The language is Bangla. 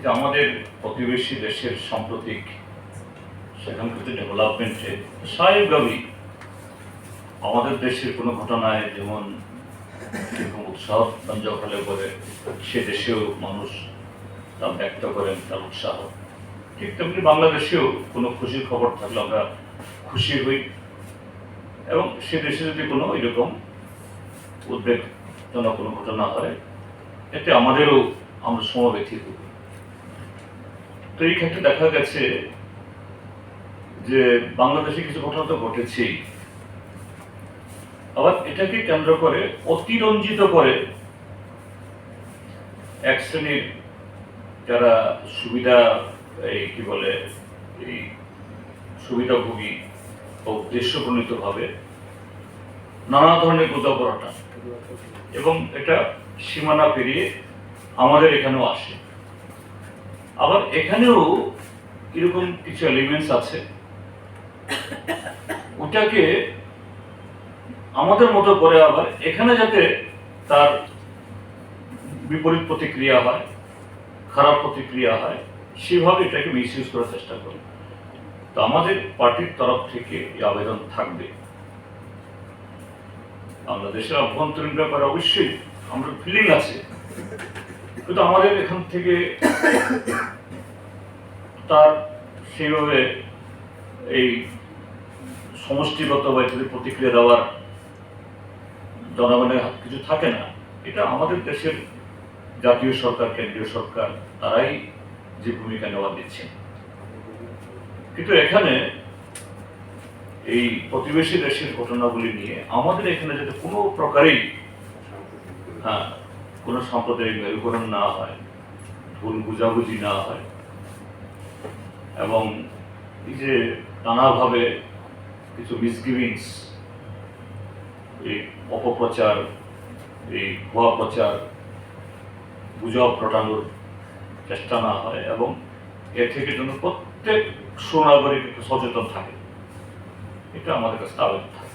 যে আমাদের প্রতিবেশী দেশের সাম্প্রতিক সেখানকার ডেভেলপমেন্টে স্বাভাবিকভাবেই আমাদের দেশের কোনো ঘটনায় যেমন এরকম উৎসাহ সঞ্জয় হলে পরে সে দেশেও মানুষ তা ব্যক্ত করেন, তার উৎসাহ। ঠিক তেমনি বাংলাদেশেও কোনো খুশির খবর থাকলে আমরা খুশি হই। এবং সে দেশে যদি কোনো এরকম উদ্বেগজনক কোনো ঘটনা হয়, এতে আমাদেরও আমরা সমব্যথিত হই। তো এই ক্ষেত্রে দেখা গেছে যে বাংলাদেশে কিছু ঘটনা তো ঘটেছেই। আবার এটাকে কেন্দ্র করে, অতিরঞ্জিত করে এক শ্রেণির যারা সুবিধা, এই কি বলে, এই সুবিধাভোগী বা উদ্দেশ্যপ্রণীত ভাবে নানা ধরনের বোঝাপড়াটা এবং এটা সীমানা পেরিয়ে আমাদের এখানেও আসে। আবার এখানেও এরকম কিছু এলিমেন্টস আছে? ওটাকে আমাদের মতো করে আবার এখানে যাতে তার বিপরীত প্রতিক্রিয়া হয়, খারাপ প্রতিক্রিয়া হয়, সেভাবে এটাকে মিসইউজ করার চেষ্টা করে। তো আমাদের পার্টির তরফ থেকে এই আবেদন থাকবে। আমরা দেশের অভ্যন্তরীণ ব্যাপারে অবশ্যই আমরা ফিলিং আছে। কিন্তু আমাদের এখান থেকে তার সেইভাবে এই সমষ্টিগত বা প্রতিক্রিয়া দেওয়ার জনগণের কিছু থাকে না। এটা আমাদের দেশের জাতীয় সরকার, কেন্দ্রীয় সরকার, তারাই যে ভূমিকা নেওয়া দিচ্ছে। কিন্তু এখানে এই প্রতিবেশী দেশের ঘটনাগুলি নিয়ে আমাদের এখানে যাতে কোনো প্রকারেই হ্যাঁ কোনো সাম্প্রদায়িক মেরুকরণ না হয়, ভুল বুঝাবুঝি না হয়, এবং এই যে নানাভাবে কিছু মিসগিভিংস এই অপপ্রচার, এই ভুয়া প্রচার, গুজব রটানোর চেষ্টা না হয় এবং এর থেকে যেন প্রত্যেক সুনাগরিক সচেতন থাকে। এটা আমাদের কাছে আবেদন থাকে